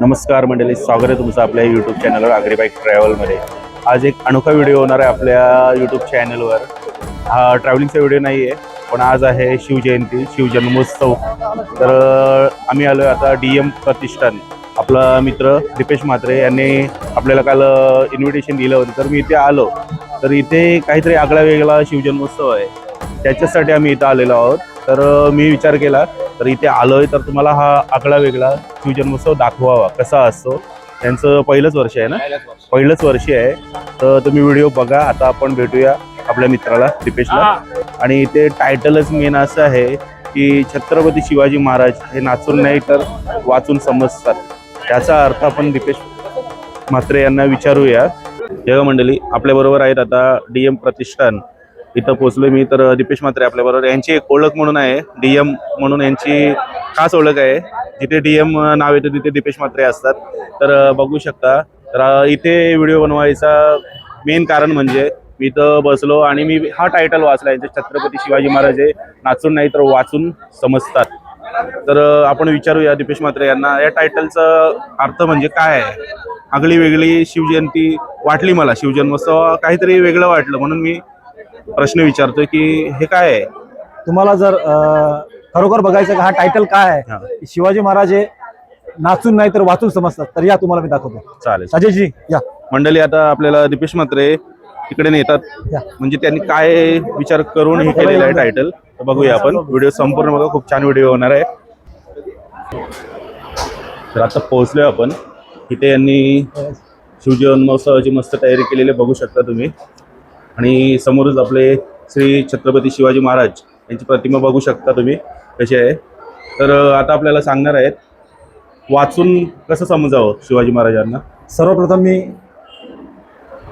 नमस्कार मंडळी स्वागत आहे तुमचं आपल्या यूट्यूब चॅनलवर आग्रीबाईक ट्रॅव्हलमध्ये आज एक अनोखा व्हिडिओ होणार आहे आपल्या यूट्यूब चॅनलवर हा ट्रॅव्हलिंगचा व्हिडिओ नाही आहे पण आज आहे शिवजयंती शिवजन्मोत्सव. तर आम्ही आलो आता डी एम प्रतिष्ठान. आपला मित्र दीपेश म्हात्रे यांनी आपल्याला काल इन्व्हिटेशन दिलं होतं. तर मी इथे आलो. तर इथे काहीतरी आगळा वेगळा शिवजन्मोत्सव आहे. त्याच्यासाठी आम्ही इथं आलेलो आहोत. तर मी विचार केला तर इथे आलोय तर तुम्हाला हा आगळा वेगळा शिवजन्मोत्सव दाखवावा कसा असतो? त्यांचं पहिलंच वर्ष आहे ना? पहिलंच वर्ष. आहे. तर तुम्ही व्हिडिओ बघा आता आपण भेटूया आपल्या मित्राला दीपेशला. आणि इथे टायटलच मेन असं आहे की छत्रपती शिवाजी महाराज हे नाचून नाही तर वाचून समजतात. त्याचा अर्थ आपण दीपेश म्हात्रे यांना विचारूया. जय मंडळी आपल्या बरोबर आहेत आता डी एम प्रतिष्ठान. इथं पोहोचलोय मी तर दिपेश म्हात्रे आपल्याबरोबर यांची एक ओळख म्हणून आहे डी एम म्हणून यांची खास ओळख आहे. जिथे डी एम नाव येतं तिथे दिपेश म्हात्रे असतात. तर बघू शकता. तर इथे व्हिडिओ बनवायचा मेन कारण म्हणजे मी इथं बसलो आणि मी हा टायटल वाचला. यांचे छत्रपती शिवाजी महाराज हे नाचून नाही तर वाचून समजतात. तर आपण विचारूया दिपेश म्हात्रे यांना या टायटलचा अर्थ म्हणजे काय आहे? आगळी वेगळी शिवजयंती वाटली मला. शिवजन्मोत्सव काहीतरी वेगळं वाटलं. म्हणून मी प्रश्न विचारतोय की हे काय आहे? तुम्हाला जर खरोखर बघायचं का हा टायटल काय. आहे? शिवाजी महाराज हे नाचून नाही तर वाचून समजतात तर या तुम्हाला मी दाखवतो. चालेल. साजेशजी या. मंडळी आता आपल्याला दीपेश म्हात्रे तिकडे नेतात. म्हणजे त्यांनी काय विचार करून हे केलेलं आहे टायटल तर बघूया आपण. व्हिडिओ संपूर्ण बघा खूप छान व्हिडिओ होणार आहे. तर आता पोहोचलोय आपण. इथे यांनी शिवजन्मोत्सवाची मस्त तयारी केलेली बघू शकता तुम्ही. आणि समोरच आपले श्री छत्रपती शिवाजी महाराज यांची प्रतिमा बघू शकता तुम्ही कशी आहे. तर आता आपल्याला सांगणार आहेत वाचून कसं समजावं शिवाजी महाराजांना? सर्वप्रथम मी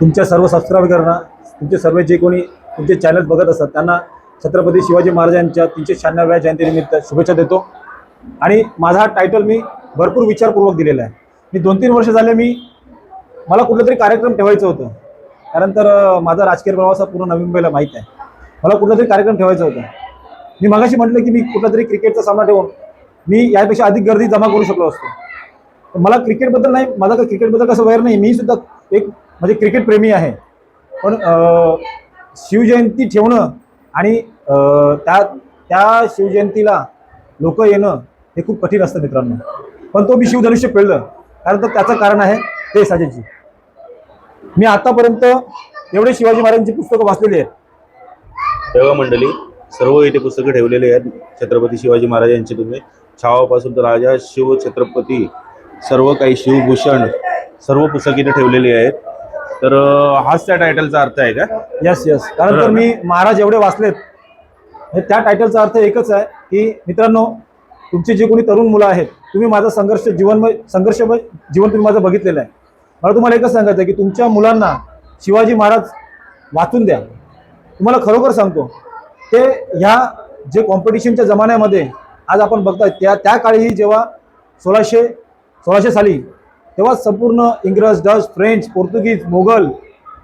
तुमच्या सर्व सबस्क्राईबरना तुमचे सर्व जे कोणी तुमचे चॅनल बघत असतात त्यांना छत्रपती शिवाजी महाराजांच्या तीनशे शहाण्णव्या जयंतीनिमित्त शुभेच्छा देतो. आणि माझा हा टायटल मी भरपूर विचारपूर्वक दिलेला आहे. मी दोन तीन वर्ष झाले मी मला कुठलं तरी कार्यक्रम ठेवायचं होतं. कारण तर माझा राजकीय प्रवास हा पूर्ण नवी मुंबईला माहीत आहे. मला कुठला तरी कार्यक्रम ठेवायचा होता. मी मगाशी म्हटलं की मी कुठला तरी क्रिकेटचा सामना ठेवून मी यापेक्षा अधिक गर्दी जमा करू शकलो असतो. मला क्रिकेटबद्दल नाही माझा काही क्रिकेटबद्दल कसं वैर नाही. मी सुद्धा एक म्हणजे क्रिकेट प्रेमी आहे. पण शिवजयंती ठेवणं आणि त्या त्या शिवजयंतीला लोक येणं हे खूप कठीण असतं मित्रांनो. पण तो मी शिवधनुष्य पेळलं कारण तर त्याचं कारण आहे ते साजेजी मी आतापर्यंत एवढे शिवाजी महाराजांची पुस्तकं वाचलेली आहेत. तेव्हा मंडळी सर्व इथे पुस्तकं ठेवलेली आहेत. छत्रपती शिवाजी महाराज यांची तुम्ही. छावापासून तर राजा शिव छत्रपती सर्व काही शिवभूषण सर्व पुस्तकं इथे ठेवलेली आहेत. तर हाच त्या टायटलचा अर्थ आहे का? यस यस कारण तर मी महाराज एवढे वाचलेत. हे त्या टायटलचा अर्थ एकच आहे की मित्रांनो तुमचे जे कोणी तरुण मुलं आहेत तुम्ही माझा संघर्ष जीवनमय संघर्षमय जीवन तुम्ही माझं बघितलेलं आहे. मला तुम्हाला एकच सांगायचं आहे की तुमच्या मुलांना शिवाजी महाराज वाचून द्या. तुम्हाला खरोखर सांगतो ते ह्या जे कॉम्पिटिशनच्या जमान्यामध्ये आज आपण बघताय त्या त्या काळीही जेव्हा सोळाशे सोळाशे साली तेव्हा संपूर्ण इंग्रज Dutch French Portuguese Mughal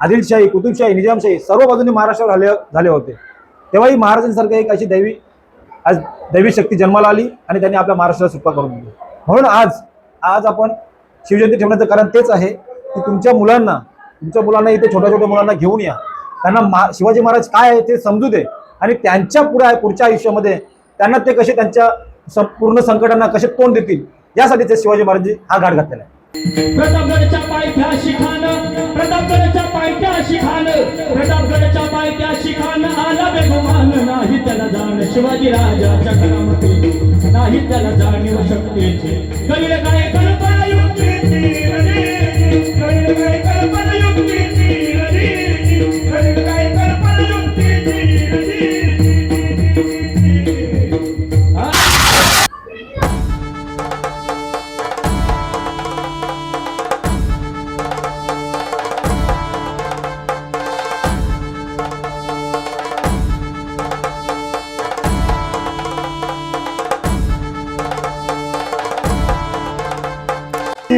Adilshahi Qutubshahi Nizamshahi सर्व बाजूने महाराष्ट्रावर आले झाले होते. तेव्हाही महाराजांसारखं एक अशी दैवी आज दैवी शक्ती जन्माला आली आणि त्यांनी आपल्या महाराष्ट्राला सुटका करून दिली. म्हणून आज आज आपण शिवजयंती ठेवण्याचं कारण तेच आहे की तुमच्या मुलांना तुमच्या मुलांना इथे छोट्या छोट्या मुलांना घेऊन या. त्यांना मा शिवाजी महाराज काय आहे ते समजू दे. आणि त्यांच्या पुढे पुढच्या आयुष्यामध्ये त्यांना ते कसे त्यांच्या पूर्ण संकटांना कसे तोंड देतील यासाठी ते शिवाजी महाराज हा घाट घातलेला आहे. प्रतापगडच्या पायथ्या शिखान प्रतापगडच्या पायथ्या शिखान प्रतापगडच्या पायथ्या शिखान आला बेगुमान. नाही त्याला जाण शिवाजी राजाच्या करामती नाही त्याला जाणीव शक्तीचे. कळील काय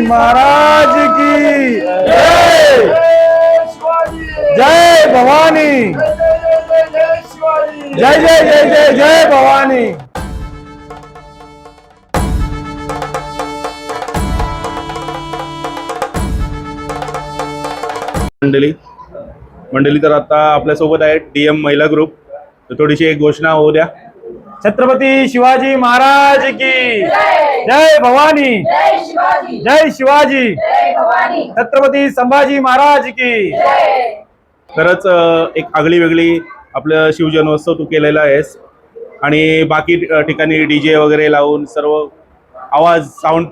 महाराज की। जय भवानी। जय जय जय जय जय भवानी। मंडळी मंडळी तर आता आपल्यासोबत आहे डी एम महिला ग्रुप. तर थोडीशी एक घोषणा होऊ द्या. छत्रपती शिवाजी महाराज की जय भवानी जय शिवाजी जय शिवाजी जय भवानी छत्रपती संभाजी महाराज की जय खरंच एक आगळी वेगळी आपलं शिवजन्मोत्सव तू केलेला आहेस. आणि बाकी ठिकाणी डी जे वगैरे लावून सर्व आवाज साऊंड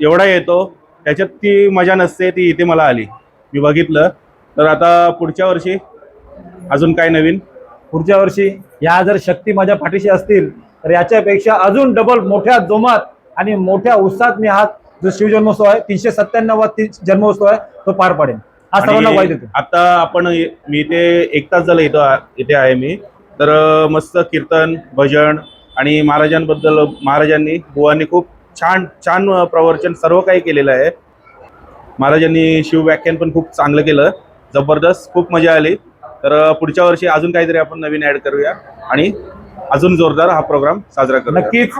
एवढा येतो त्याच्यात ती मजा नसते ती इथे मला आली. मी बघितलं तर आता पुढच्या वर्षी अजून काय नवीन? पुढच्या वर्षी या जर शक्ती माझ्या पाठीशी असतील तर याच्यापेक्षा अजून डबल मोठ्या जोमात आणि मोठ्या उत्साहात मी हा जो शिवजन्मोत्सव आहे तीनशे सत्त्याण्णव जन्मोत्सव आहे तो पार पाडेन. हा सर्वांना वाईट देतो आता आपण मी इथे एक तास झालं इथं इथे आहे मी. तर मस्त कीर्तन भजन आणि महाराजांबद्दल महाराजांनी बुवांनी खूप छान छान प्रवचन सर्व काही केलेलं आहे. महाराजांनी शिवव्याख्यान पण खूप चांगलं केलं. जबरदस्त खूप मजा आली. तर पुढच्या वर्षी अजून काहीतरी आपण नवीन ऍड करूया आणि अजून जोरदार हा प्रोग्राम साजरा करूया. नक्कीच.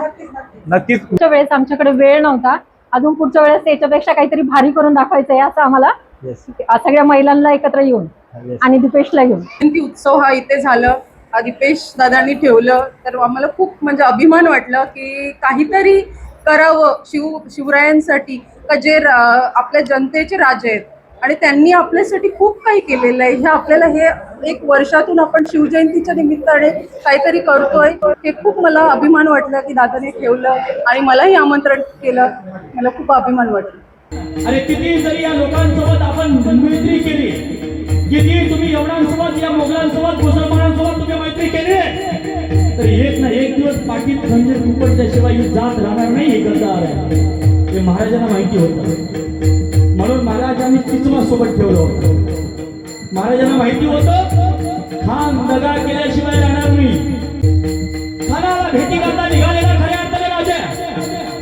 नक्कीच. पुढच्या वेळेस आमच्याकडे वेळ नव्हता. अजून पुढच्या वेळेस त्याच्यापेक्षा काहीतरी भारी करून दाखवायचंय असं आम्हाला. सगळ्या महिलांना एकत्र येऊन. आणि दीपेशला घेऊन. जयंती उत्सव हा इथे झालं. हा दीपेश दादांनी ठेवलं. तर आम्हाला खूप म्हणजे अभिमान वाटलं की काहीतरी करावं शिव शिवरायांसाठी. का जे आपल्या जनतेचे राजे आहेत. आणि त्यांनी आपल्यासाठी खूप काही केलेलं आहे. हे आपल्याला हे एक वर्षातून आपण शिवजयंतीच्या निमित्ताने काहीतरी करतोय हे खूप मला अभिमान वाटलं की दादाने ठेवलं आणि मलाही आमंत्रण केलं. मला खूप अभिमान वाटलं. आणि किती जरी या लोकांसोबत आपण मैत्री केली किती तुम्ही एवढ्यांसोबत या मोगलांसोबत मुसलमानांसोबत तुम्ही मैत्री केली तर एक ना एक दिवस पाठीत खंजीर कुपडल्याशिवाय जात राहणार नाही हे गद्दार आहे. हे महाराजांना माहिती होतं. मी सोबत ठेवलं होतं. महाराजांना माहिती होतं खान दगा केल्याशिवाय राहणार मी खानाला भेटी करता निघालेला खऱ्या अर्थाने राजा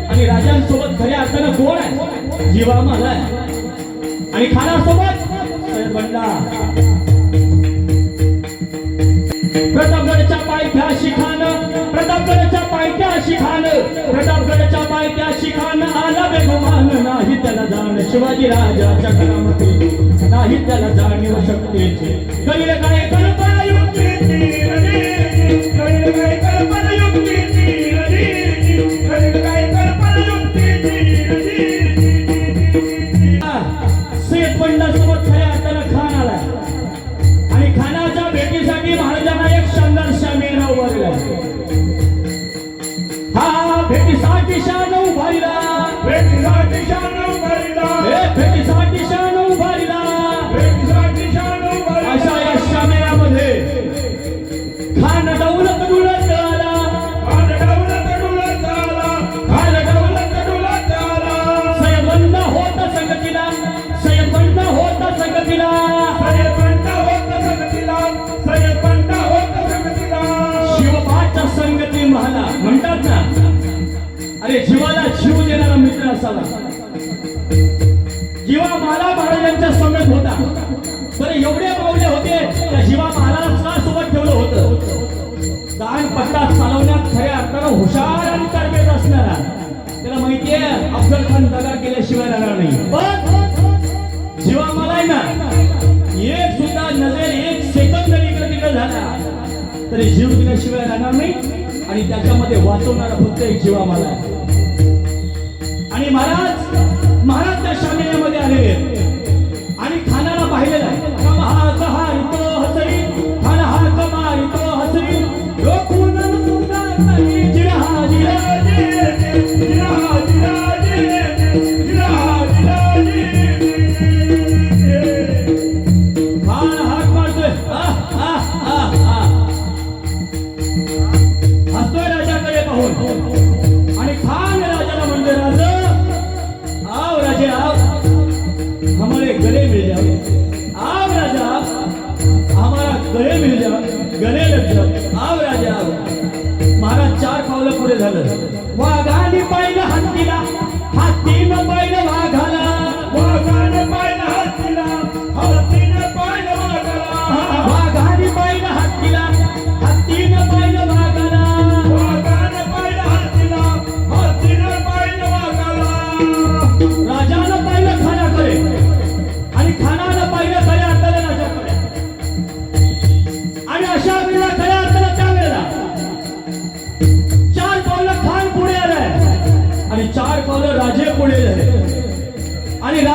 आणि राजांसोबत खऱ्या अर्थानं कोण आहे? जीवा मला आणि खानासोबत शिवाजी राजा करामती नाही त्याला जाणीव शक्तीची. कळील काय म्हणतात ना अरे जीवाला जीव देणारा मित्र असावा. जीवा माला महाराजांच्या समेत होता. तरी जीव दिल्याशिवाय राहणार नाही आणि त्याच्यामध्ये वाचवणारा फक्त एक जीवा मला आहे. आणि महाराज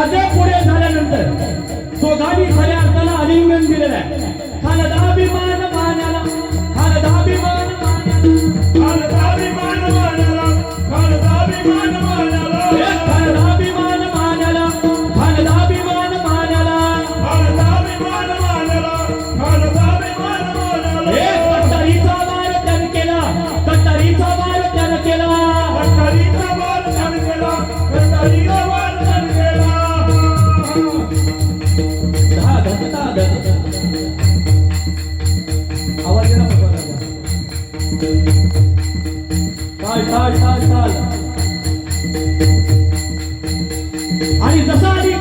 কাজে পড়ে आणि जसा आधी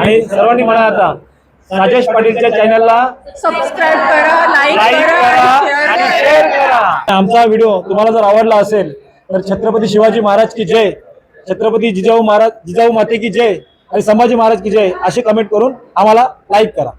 आणि सर्वांनी म्हणा आता राजेश पाटीलच्या चॅनलला सबस्क्राईब करा लाईक करा आणि शेअर करा. आमचा व्हिडिओ तुम्हाला जर आवडला असेल तर छत्रपती शिवाजी महाराज की जय छत्रपती जिजाऊ महाराज जिजाऊ माते की जय आणि संभाजी महाराज की जय अशी कमेंट करून आम्हाला लाईक करा.